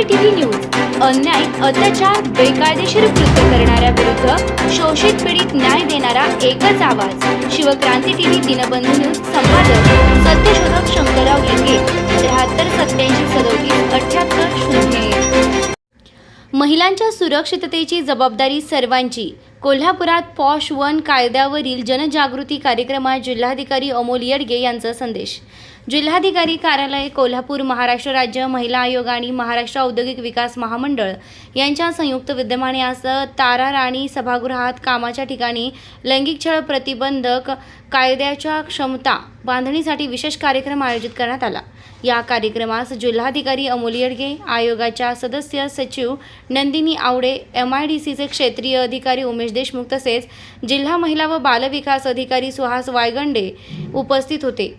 CCTV news. अन्याय अत्याचार बेकायदेशीर कृत्य करणाऱ्या विरुद्ध शोषित पीडित न्याय देणारा एकच आवाज. शिवक्रांती टीव्ही दिनबंधू न्यूज संपादक सत्यशोधक शंकरराव लिंगे त्र्याहत्तर सत्याऐंशी सदोतीस अठ्याहत्तर शून्य महिलांच्या सुरक्षिततेची जबाबदारी सर्वांची कोल्हापुरात पॉश वन कायद्यावरील जनजागृती कार्यक्रमात जिल्हाधिकारी अमोल येडगे यांचा संदेश. जिल्हाधिकारी कार्यालय कोल्हापूर महाराष्ट्र राज्य महिला आयोग आणि महाराष्ट्र औद्योगिक विकास महामंडळ यांच्या संयुक्त विद्यमाने आज तारा राणी सभागृहात कामाच्या ठिकाणी लैंगिक छळ प्रतिबंधक कायद्याच्या क्षमता बांधणीसाठी विशेष कार्यक्रम आयोजित करण्यात आला. या कार्यक्रमास जिल्हाधिकारी अमोल येडगे आयोगाच्या सदस्य सचिव नंदिनी आवडे एम आय डी सीचे क्षेत्रीय अधिकारी उमेश देशमुख तसेच जिल्हा महिला व बालविकास अधिकारी सुहास वायगंडे उपस्थित होते.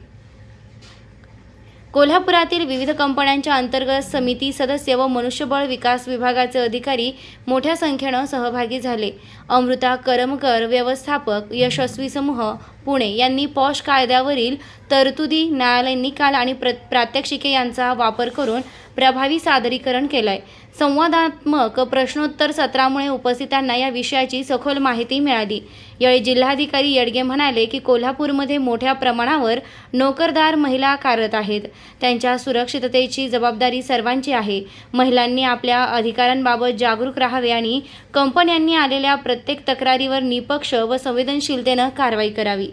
कोल्हापुरातील विविध कंपन्यांच्या अंतर्गत समिती सदस्य व मनुष्यबळ विकास विभागाचे अधिकारी मोठ्या संख्येनं सहभागी झाले. अमृता करमकर व्यवस्थापक यशस्वी समूह पुणे यांनी पॉश कायद्यावरील तरतुदी न्यायालय निकाल आणि प्र प्रात्यक्षिके यांचा वापर करून प्रभावी सादरीकरण केलंय. संवादात्मक प्रश्नोत्तर सत्रामुळे उपस्थितांना या विषयाची सखोल माहिती मिळाली. यावेळी जिल्हाधिकारी येडगे म्हणाले की कोल्हापूरमध्ये मोठ्या प्रमाणावर नोकरदार महिला कार्यरत आहेत. त्यांच्या सुरक्षिततेची जबाबदारी सर्वांची आहे. महिलांनी आपल्या अधिकारांबाबत जागरूक राहावे आणि कंपन्यांनी आलेल्या प्रत्येक तक्रारीवर निपक्ष व संवेदनशीलतेनं कारवाई करावी.